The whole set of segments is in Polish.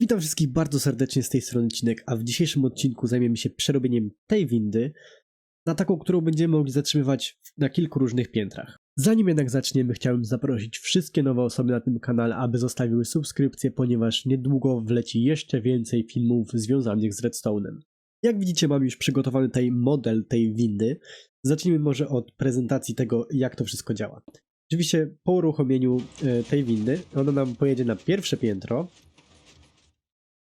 Witam wszystkich bardzo serdecznie z tej strony Cinek, a w dzisiejszym odcinku zajmiemy się przerobieniem tej windy na taką, którą będziemy mogli zatrzymywać na kilku różnych piętrach. Zanim jednak zaczniemy, chciałbym zaprosić wszystkie nowe osoby na tym kanale, aby zostawiły subskrypcję, ponieważ niedługo wleci jeszcze więcej filmów związanych z Redstone'em. Jak widzicie, mam już przygotowany tutaj model tej windy. Zacznijmy może od prezentacji tego, jak to wszystko działa. Oczywiście po uruchomieniu e, tej windy, ona nam pojedzie na pierwsze piętro,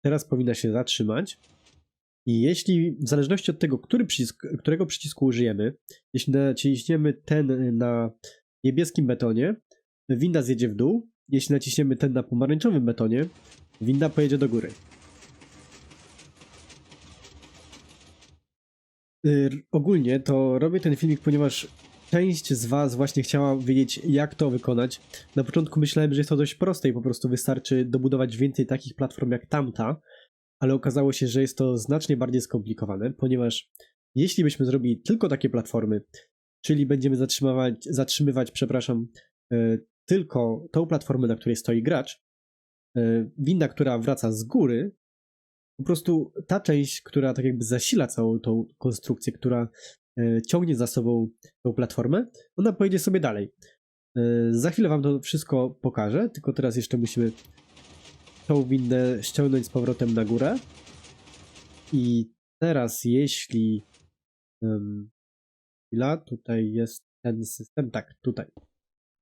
teraz powinna się zatrzymać. I jeśli, w zależności od tego, który przycisk, którego przycisku użyjemy, jeśli naciśniemy ten na niebieskim betonie, winda zjedzie w dół. Jeśli naciśniemy ten na pomarańczowym betonie, winda pojedzie do góry. Yy, ogólnie to robię ten filmik, ponieważ część z Was właśnie chciała wiedzieć, jak to wykonać. Na początku myślałem, że jest to dość proste i po prostu wystarczy dobudować więcej takich platform jak tamta, ale okazało się, że jest to znacznie bardziej skomplikowane, ponieważ jeśli byśmy zrobili tylko takie platformy, czyli będziemy zatrzymywać, zatrzymywać przepraszam, yy, tylko tą platformę, na której stoi gracz, yy, winda, która wraca z góry, po prostu ta część, która tak jakby zasila całą tą konstrukcję, która e, ciągnie za sobą tą platformę, ona pojedzie sobie dalej. E, Za chwilę wam to wszystko pokażę, tylko teraz jeszcze musimy tą windę ściągnąć z powrotem na górę. I teraz jeśli chwila, tutaj jest ten system, tak, tutaj.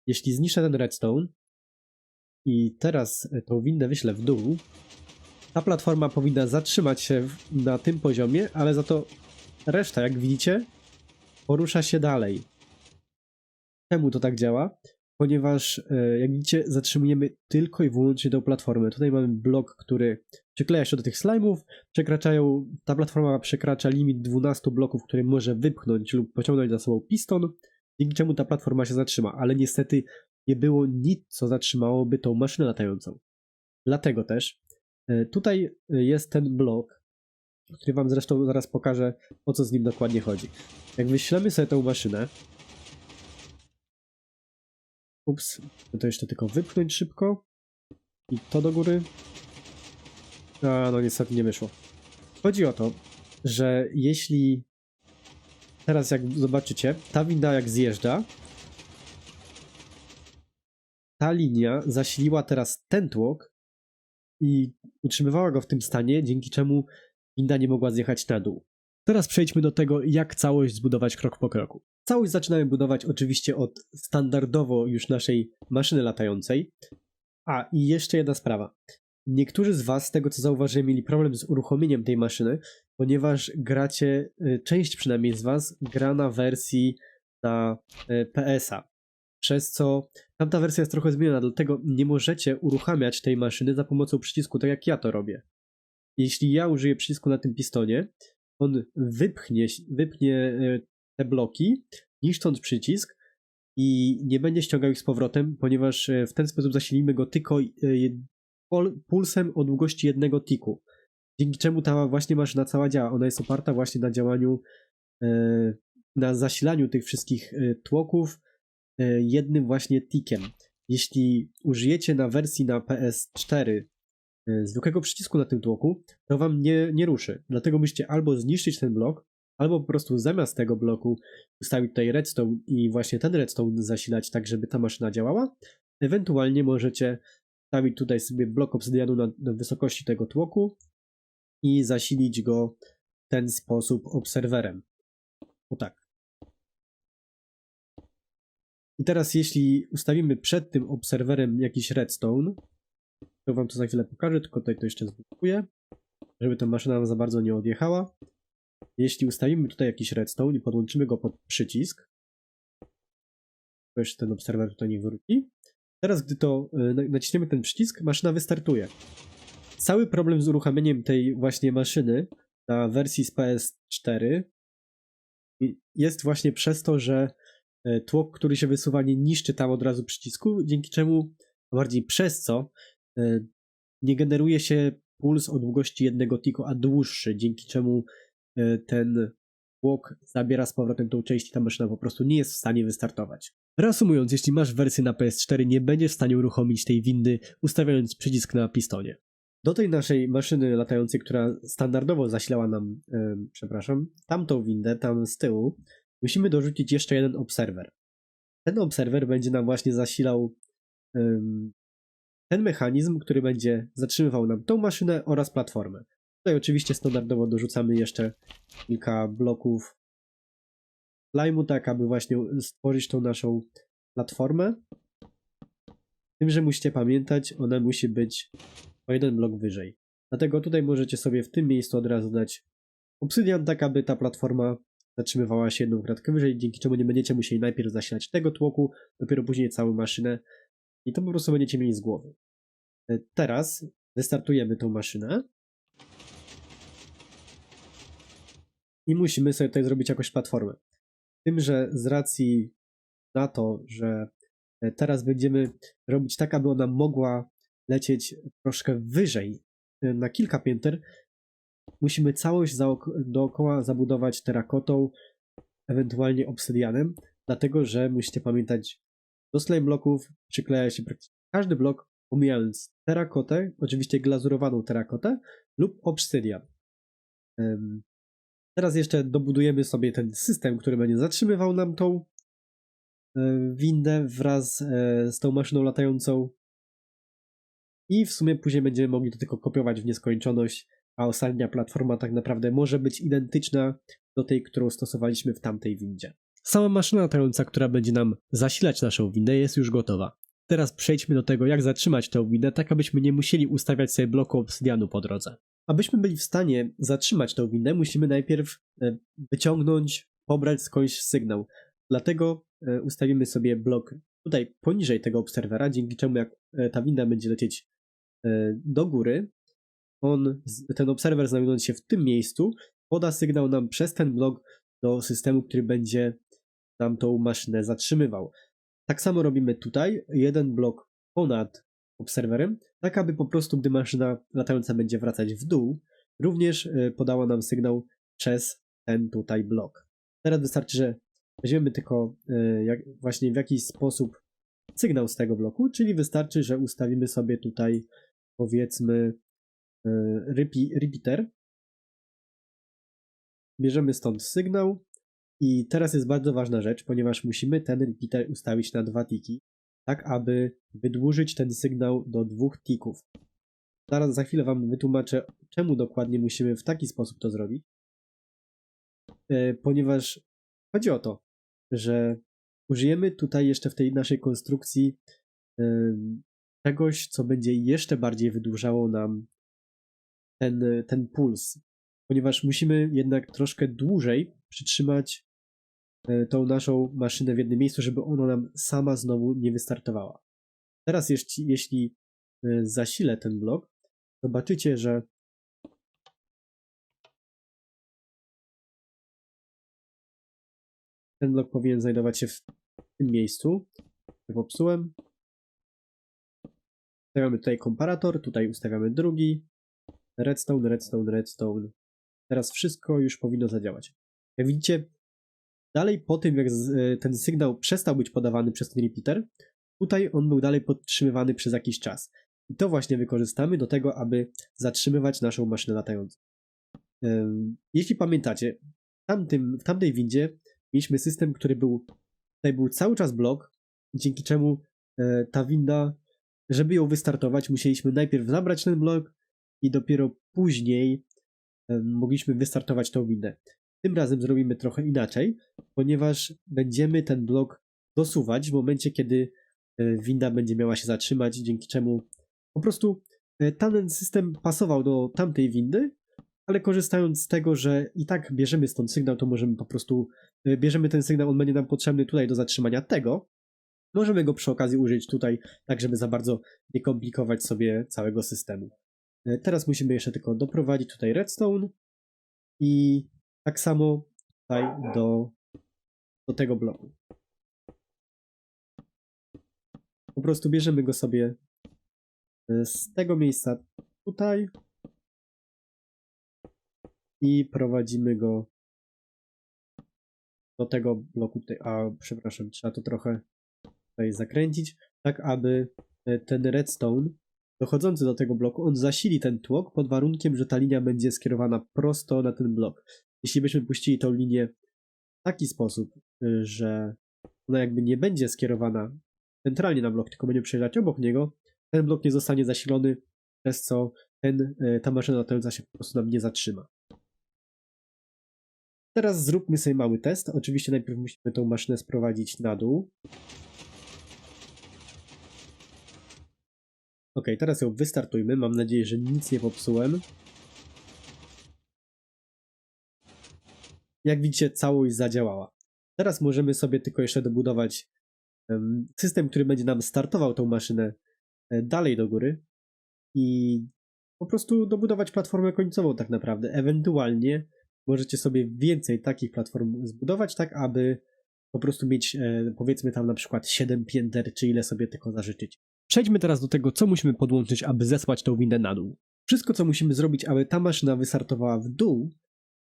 Jeśli zniszczę ten redstone i teraz e, tą windę wyślę w dół, ta platforma powinna zatrzymać się na tym poziomie, ale za to reszta, jak widzicie, porusza się dalej. Czemu to tak działa? Ponieważ, e, jak widzicie, zatrzymujemy tylko i wyłącznie tą platformę. Tutaj mamy blok, który przykleja się do tych slime'ów, przekraczają, ta platforma przekracza limit 12 bloków, które może wypchnąć lub pociągnąć za sobą piston, dzięki czemu ta platforma się zatrzyma, ale niestety nie było nic, co zatrzymałoby tą maszynę latającą. Dlatego też E, Tutaj e, jest ten blok, który Wam zresztą zaraz pokażę, o co z nim dokładnie chodzi. Jak wyślemy sobie tą maszynę. Ups, to jeszcze tylko wypchnąć szybko. I to do góry. A, no niestety nie wyszło. Chodzi o to, że jeśli teraz jak zobaczycie, ta winda jak zjeżdża, ta linia zasiliła teraz ten tłok i utrzymywała go w tym stanie, dzięki czemu winda nie mogła zjechać na dół. Teraz przejdźmy do tego, jak całość zbudować krok po kroku. Całość zaczynamy budować oczywiście od standardowo już naszej maszyny latającej. A i jeszcze jedna sprawa. Niektórzy z Was, z tego co zauważyłem, mieli problem z uruchomieniem tej maszyny, ponieważ gracie, y, część przynajmniej z Was gra na wersji na y, PS-a przez co tamta wersja jest trochę zmieniona, dlatego nie możecie uruchamiać tej maszyny za pomocą przycisku, tak jak ja to robię. Jeśli ja użyję przycisku na tym pistonie, on wypchnie, wypchnie e, te bloki, niszcząc przycisk i nie będzie ściągał ich z powrotem, ponieważ e, w ten sposób zasilimy go tylko e, pulsem o długości jednego tiku. Dzięki czemu ta właśnie maszyna cała działa. Ona jest oparta właśnie na działaniu, na zasilaniu tych wszystkich tłoków, jednym właśnie tikiem. Jeśli użyjecie na wersji na PS4 e, zwykłego przycisku na tym tłoku, to wam nie, nie ruszy. Dlatego musicie albo zniszczyć ten blok, albo po prostu zamiast tego bloku ustawić tutaj redstone i właśnie ten redstone zasilać tak, żeby ta maszyna działała. Ewentualnie możecie stawić tutaj sobie blok obsydianu na, na wysokości tego tłoku i zasilić go w ten sposób obserwerem. O tak. I teraz jeśli ustawimy przed tym obserwerem jakiś redstone, to wam to za chwilę pokażę, tylko tutaj to jeszcze zbuduję, żeby ta maszyna nam za bardzo nie odjechała. Jeśli ustawimy tutaj jakiś redstone i podłączymy go pod przycisk, to jeszcze ten obserwer tutaj nie wróci. Teraz, gdy to na- naciśniemy ten przycisk, maszyna wystartuje. Cały problem z uruchamieniem tej właśnie maszyny na wersji z PS4 i- jest właśnie przez to, że e, tłok, który się wysuwa, nie niszczy tam od razu przycisku, dzięki czemu, a bardziej przez co, e, nie generuje się puls o długości jednego tiku, a dłuższy, dzięki czemu e, ten tłok zabiera z powrotem tą część i ta maszyna po prostu nie jest w stanie wystartować. Reasumując, jeśli masz wersję na PS4, nie będziesz w stanie uruchomić tej windy ustawiając przycisk na pistonie. Do tej naszej maszyny latającej, która standardowo zasilała nam, e, przepraszam, tamtą windę, tam z tyłu, musimy dorzucić jeszcze jeden obserwer. Ten obserwer będzie nam właśnie zasilał ten mechanizm, który będzie zatrzymywał nam tą maszynę oraz platformę. Tutaj oczywiście standardowo dorzucamy jeszcze kilka bloków lime'u, tak aby właśnie stworzyć tą naszą platformę. Tym, że musicie pamiętać, ona musi być o jeden blok wyżej. Dlatego tutaj możecie sobie w tym miejscu od razu dać obsydian, tak aby ta platforma zatrzymywała się jedną kratkę wyżej, dzięki czemu nie będziecie musieli najpierw zasilać tego tłoku, dopiero później całą maszynę i to po prostu będziecie mieli z głowy. E, Teraz wystartujemy tą maszynę i musimy sobie tutaj zrobić jakąś platformę. Tym, że z racji na to, że e, teraz będziemy robić tak, aby ona mogła lecieć troszkę wyżej, e, na kilka pięter, musimy całość dookoła zabudować terakotą, ewentualnie obsydianem, dlatego że musicie pamiętać, do slime bloków przykleja się praktycznie każdy blok, pomijając terakotę, oczywiście glazurowaną terakotę lub obsydian. Teraz jeszcze dobudujemy sobie ten system, który będzie zatrzymywał nam tą e, windę wraz e, z tą maszyną latającą. I w sumie później będziemy mogli to tylko kopiować w nieskończoność, a ostatnia platforma tak naprawdę może być identyczna do tej, którą stosowaliśmy w tamtej windzie. Sama maszyna latająca, która będzie nam zasilać naszą windę, jest już gotowa. Teraz przejdźmy do tego, jak zatrzymać tę windę, tak abyśmy nie musieli ustawiać sobie bloku obsydianu po drodze. Abyśmy byli w stanie zatrzymać tę windę, musimy najpierw e, wyciągnąć, pobrać skądś sygnał. Dlatego e, ustawimy sobie blok tutaj poniżej tego obserwera, dzięki czemu jak e, ta winda będzie lecieć do góry, on, ten obserwer znajdując się w tym miejscu, poda sygnał nam przez ten blok do systemu, który będzie nam tą maszynę zatrzymywał. Tak samo robimy tutaj, jeden blok ponad obserwerem, tak aby po prostu, gdy maszyna latająca będzie wracać w dół, również e, podała nam sygnał przez ten tutaj blok. Teraz wystarczy, że weźmiemy tylko e, jak, właśnie w jakiś sposób sygnał z tego bloku, czyli wystarczy, że ustawimy sobie tutaj powiedzmy e, repeater. Bierzemy stąd sygnał i teraz jest bardzo ważna rzecz, ponieważ musimy ten repeater ustawić na dwa tiki, tak aby wydłużyć ten sygnał do dwóch tików. Zaraz za chwilę Wam wytłumaczę, czemu dokładnie musimy w taki sposób to zrobić. E, Ponieważ chodzi o to, że użyjemy tutaj jeszcze w tej naszej konstrukcji em, czegoś, co będzie jeszcze bardziej wydłużało nam ten, ten puls. Ponieważ musimy jednak troszkę dłużej przytrzymać e, tą naszą maszynę w jednym miejscu, żeby ona nam sama znowu nie wystartowała. Teraz jeśli, jeśli e, zasilę ten blok, zobaczycie, że ten blok powinien znajdować się w tym miejscu. Popsułem. Ustawiamy tutaj komparator, tutaj ustawiamy drugi. Redstone, redstone, redstone. Teraz wszystko już powinno zadziałać. Jak widzicie, dalej po tym, jak e, ten sygnał przestał być podawany przez ten repeater, tutaj on był dalej podtrzymywany przez jakiś czas. I to właśnie wykorzystamy do tego, aby zatrzymywać naszą maszynę latającą. Jeśli pamiętacie, w, tamtym, w tamtej windzie mieliśmy system, który był, tutaj był cały czas blok, dzięki czemu e, ta winda, żeby ją wystartować, musieliśmy najpierw zabrać ten blok i dopiero później mogliśmy wystartować tą windę. Tym razem zrobimy trochę inaczej, ponieważ będziemy ten blok dosuwać w momencie, kiedy e, winda będzie miała się zatrzymać, dzięki czemu po prostu e, ten system pasował do tamtej windy, ale korzystając z tego, że i tak bierzemy stąd sygnał, to możemy po prostu, e, bierzemy ten sygnał, on będzie nam potrzebny tutaj do zatrzymania tego, możemy go przy okazji użyć tutaj, tak żeby za bardzo nie komplikować sobie całego systemu. Teraz musimy jeszcze tylko doprowadzić tutaj redstone i tak samo tutaj do, do tego bloku. Po prostu bierzemy go sobie e, z tego miejsca tutaj i prowadzimy go do tego bloku tutaj. A przepraszam, trzeba to trochę tutaj zakręcić, tak aby e, ten redstone dochodzący do tego bloku, on zasili ten tłok pod warunkiem, że ta linia będzie skierowana prosto na ten blok. Jeśli byśmy puścili tą linię w taki sposób, y, że ona jakby nie będzie skierowana centralnie na blok, tylko będzie przejeżdżać obok niego, ten blok nie zostanie zasilony, przez co ten, y, ta maszyna latająca się po prostu nam nie zatrzyma. Teraz zróbmy sobie mały test. Oczywiście najpierw musimy tą maszynę sprowadzić na dół. Ok, teraz ją wystartujmy. Mam nadzieję, że nic nie popsułem. Jak widzicie, całość zadziałała. Teraz możemy sobie tylko jeszcze dobudować em, system, który będzie nam startował tą maszynę e, dalej do góry i po prostu dobudować platformę końcową tak naprawdę. Ewentualnie możecie sobie więcej takich platform zbudować, tak aby po prostu mieć e, powiedzmy tam na przykład 7 pięter, czy ile sobie tylko zażyczyć. Przejdźmy teraz do tego, co musimy podłączyć, aby zesłać tą windę na dół. Wszystko, co musimy zrobić, aby ta maszyna wystartowała w dół,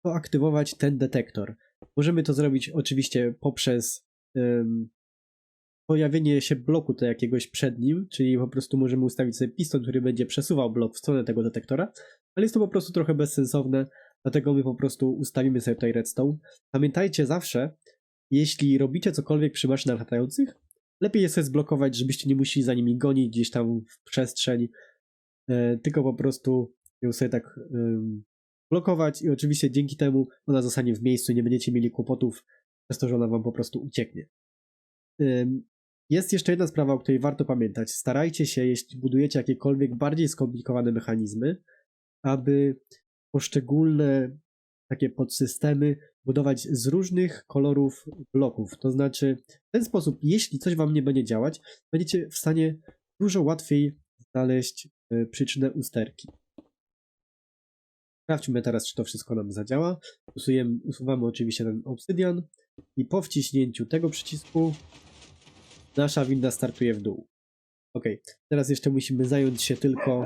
aktywować ten detektor. Możemy to zrobić oczywiście poprzez em, pojawienie się bloku to jakiegoś przed nim, czyli po prostu możemy ustawić sobie piston, który będzie przesuwał blok w stronę tego detektora, ale jest to po prostu trochę bezsensowne, dlatego my po prostu ustawimy sobie tutaj redstone. Pamiętajcie zawsze, jeśli robicie cokolwiek przy maszynach latających, lepiej jest je zblokować, żebyście nie musieli za nimi gonić gdzieś tam w przestrzeń, e, tylko po prostu ją sobie tak blokować i oczywiście dzięki temu ona zostanie w miejscu nie będziecie mieli kłopotów przez to, że ona wam po prostu ucieknie. Jest jeszcze jedna sprawa, o której warto pamiętać. Starajcie się, jeśli budujecie jakiekolwiek bardziej skomplikowane mechanizmy, aby poszczególne takie podsystemy budować z różnych kolorów bloków. To znaczy, w ten sposób, jeśli coś wam nie będzie działać, będziecie w stanie dużo łatwiej znaleźć y, przyczynę usterki. Sprawdźmy teraz, czy to wszystko nam zadziała. Usujemy, usuwamy oczywiście ten obsydian i po wciśnięciu tego przycisku nasza winda startuje w dół. Ok, teraz jeszcze musimy zająć się tylko.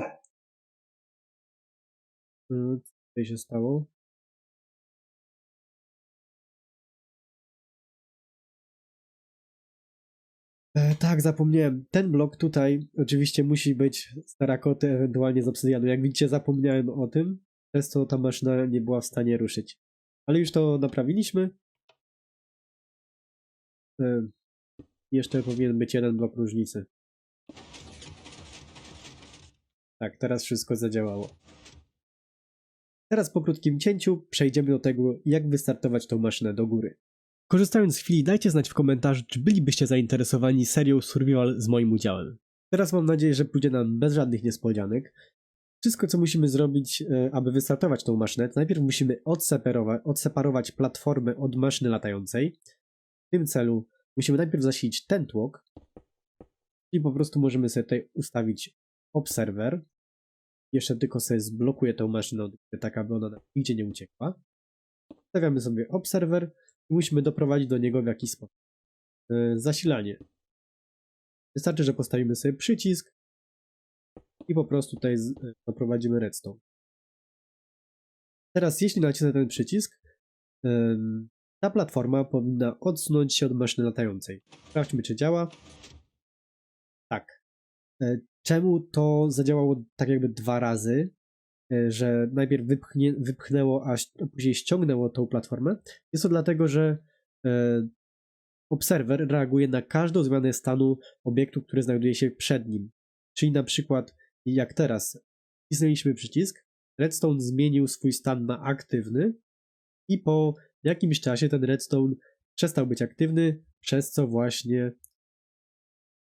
Hmm, Co tutaj się stało? E, tak, zapomniałem. Ten blok tutaj oczywiście musi być z terakoty, ewentualnie z obsydianu. Jak widzicie, zapomniałem o tym, przez co ta maszyna nie była w stanie ruszyć. Ale już to naprawiliśmy. E, jeszcze powinien być jeden blok różnicy. Tak, teraz wszystko zadziałało. Teraz po krótkim cięciu przejdziemy do tego, jak wystartować tą maszynę do góry. Korzystając z chwili, dajcie znać w komentarzu, czy bylibyście zainteresowani serią Survival z moim udziałem. Teraz mam nadzieję, że pójdzie nam bez żadnych niespodzianek. Wszystko, co musimy zrobić, e, aby wystartować tą maszynę, to najpierw musimy odseparować, odseparować platformę od maszyny latającej. W tym celu musimy najpierw zasilić ten tłok i po prostu możemy sobie tutaj ustawić obserwer. Jeszcze tylko sobie zblokuję tą maszynę, tak aby ona nigdzie nie uciekła. Stawiamy sobie obserwer i musimy doprowadzić do niego w jakiś sposób. Yy, zasilanie. Wystarczy, że postawimy sobie przycisk i po prostu tutaj doprowadzimy redstone. Teraz jeśli nacisnę ten przycisk, ta platforma powinna odsunąć się od maszyny latającej. Sprawdźmy, czy działa. Tak. E, Czemu to zadziałało tak jakby dwa razy? E, Że najpierw wypchnie, wypchnęło, a później ściągnęło tą platformę? Jest to dlatego, że e, obserwer reaguje na każdą zmianę stanu obiektu, który znajduje się przed nim. Czyli na przykład, jak teraz, wcisnęliśmy przycisk, redstone zmienił swój stan na aktywny i po jakimś czasie ten redstone przestał być aktywny, przez co właśnie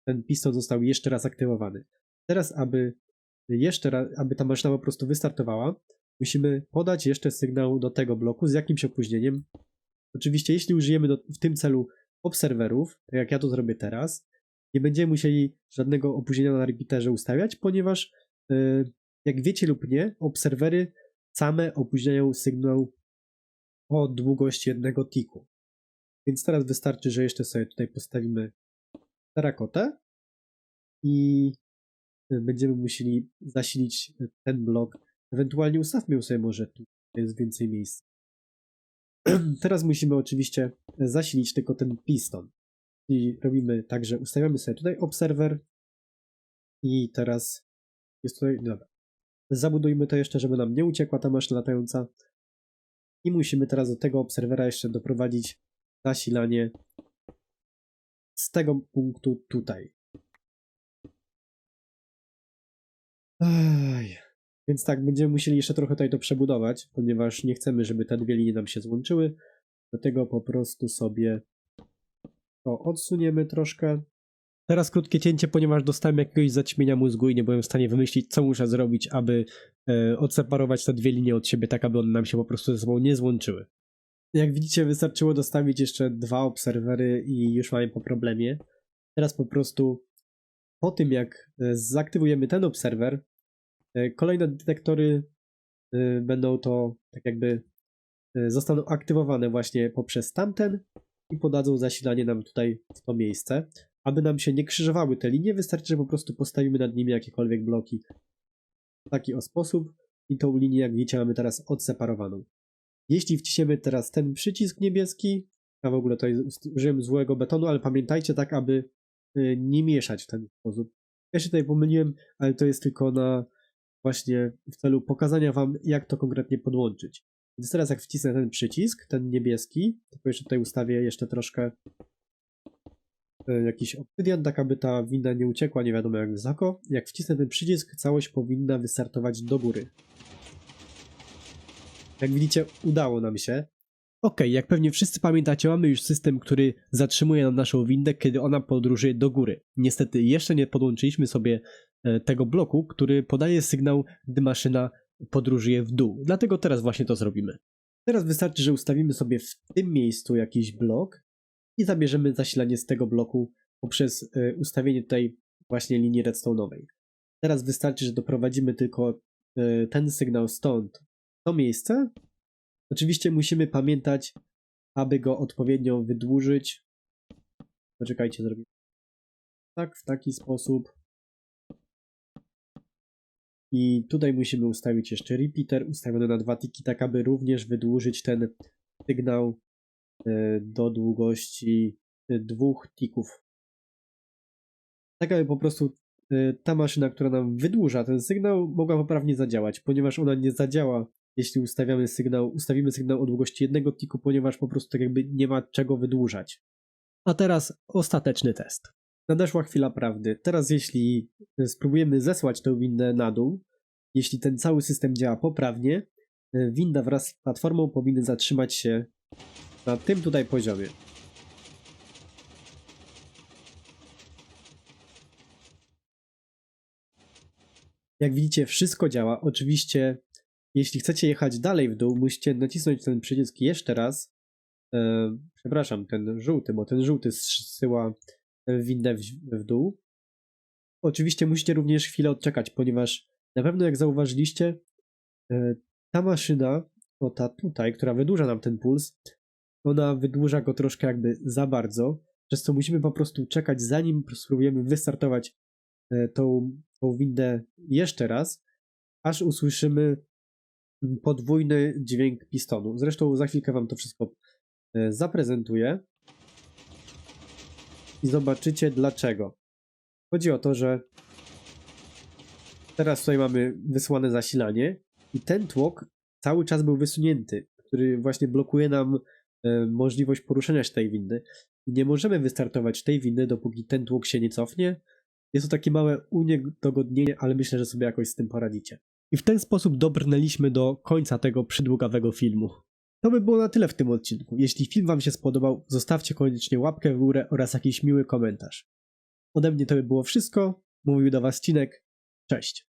ten piston został jeszcze raz aktywowany. Teraz, aby jeszcze raz, aby ta maszyna po prostu wystartowała, musimy podać jeszcze sygnał do tego bloku z jakimś opóźnieniem. Oczywiście, jeśli użyjemy do, w tym celu obserwerów, tak jak ja to zrobię teraz, nie będziemy musieli żadnego opóźnienia na repeaterze ustawiać, ponieważ yy, jak wiecie lub nie, obserwery same opóźniają sygnał o długości jednego tiku. Więc teraz wystarczy, że jeszcze sobie tutaj postawimy terakotę i będziemy musieli zasilić ten blok. Ewentualnie ustawmy sobie może tu, jest więcej miejsca. Teraz musimy oczywiście zasilić tylko ten piston. I robimy tak, że ustawiamy sobie tutaj obserwer i teraz Jest tutaj, dobra. Zabudujmy to jeszcze, żeby nam nie uciekła ta maszyna latająca. I musimy teraz do tego obserwera jeszcze doprowadzić zasilanie z tego punktu tutaj. Więc tak, będziemy musieli jeszcze trochę tutaj to przebudować, ponieważ nie chcemy, żeby te dwie linie nam się złączyły. Dlatego po prostu sobie to odsuniemy troszkę. Teraz krótkie cięcie, ponieważ dostałem jakiegoś zaćmienia mózgu i nie byłem w stanie wymyślić, co muszę zrobić, aby e, odseparować te dwie linie od siebie, tak aby one nam się po prostu ze sobą nie złączyły. Jak widzicie, wystarczyło dostawić jeszcze dwa obserwery i już mamy po problemie. Teraz po prostu po tym, jak e, zaktywujemy ten obserwer, e, kolejne detektory e, będą to tak jakby zostaną aktywowane właśnie poprzez tamten i podadzą zasilanie nam tutaj w to miejsce. Aby nam się nie krzyżowały te linie, wystarczy, że po prostu postawimy nad nimi jakiekolwiek bloki w taki o sposób i tą linię, jak widzicie, mamy teraz odseparowaną. Jeśli wciśniemy teraz ten przycisk niebieski, a w ogóle tutaj użyłem złego betonu, ale pamiętajcie tak, aby y, nie mieszać w ten sposób. Ja się tutaj pomyliłem, ale to jest tylko na właśnie w celu pokazania wam, jak to konkretnie podłączyć. Więc teraz jak wcisnę ten przycisk, ten niebieski, to jeszcze tutaj ustawię jeszcze troszkę e, jakiś obsydian, tak aby ta winda nie uciekła nie wiadomo jak wysoko. Jak wcisnę ten przycisk, całość powinna wystartować do góry. Jak widzicie, udało nam się. Ok, jak pewnie wszyscy pamiętacie, mamy już system, który zatrzymuje nam naszą windę, kiedy ona podróżuje do góry. Niestety jeszcze nie podłączyliśmy sobie e, tego bloku, który podaje sygnał, gdy maszyna podróżuje w dół. Dlatego teraz właśnie to zrobimy. Teraz wystarczy, że ustawimy sobie w tym miejscu jakiś blok i zabierzemy zasilanie z tego bloku poprzez e, ustawienie tutaj właśnie linii redstone'owej. Teraz wystarczy, że doprowadzimy tylko e, ten sygnał stąd to miejsce. Oczywiście musimy pamiętać, aby go odpowiednio wydłużyć. Poczekajcie, zrobię tak, w taki sposób. I tutaj musimy ustawić jeszcze repeater ustawiony na dwa tiki, tak aby również wydłużyć ten sygnał e, do długości e, dwóch tików. Tak aby po prostu e, ta maszyna, która nam wydłuża ten sygnał, mogła poprawnie zadziałać, ponieważ ona nie zadziała, jeśli ustawiamy sygnał, ustawimy sygnał o długości jednego tiku, ponieważ po prostu tak jakby nie ma czego wydłużać. A teraz ostateczny test. Nadeszła chwila prawdy. Teraz jeśli spróbujemy zesłać tę windę na dół, jeśli ten cały system działa poprawnie, e, winda wraz z platformą powinny zatrzymać się na tym tutaj poziomie. Jak widzicie, wszystko działa. Oczywiście, jeśli chcecie jechać dalej w dół, musicie nacisnąć ten przycisk jeszcze raz. E, przepraszam, ten żółty, bo ten żółty zsyła windę w, w dół. Oczywiście musicie również chwilę odczekać, ponieważ na pewno jak zauważyliście, e, ta maszyna, o ta tutaj, która wydłuża nam ten puls, ona wydłuża go troszkę jakby za bardzo, przez co musimy po prostu czekać, zanim spróbujemy wystartować e, tą, tą windę jeszcze raz, aż usłyszymy podwójny dźwięk pistonu. Zresztą za chwilkę wam to wszystko e, zaprezentuję i zobaczycie dlaczego. Chodzi o to, że teraz tutaj mamy wysłane zasilanie i ten tłok cały czas był wysunięty, który właśnie blokuje nam e, możliwość poruszenia się tej windy. Nie możemy wystartować tej windy, dopóki ten tłok się nie cofnie. Jest to takie małe uniedogodnienie, ale myślę, że sobie jakoś z tym poradzicie. I w ten sposób dobrnęliśmy do końca tego przydługawego filmu. To by było na tyle w tym odcinku. Jeśli film Wam się spodobał, zostawcie koniecznie łapkę w górę oraz jakiś miły komentarz. Ode mnie to by było wszystko. Mówił do Was Cinek. Cześć.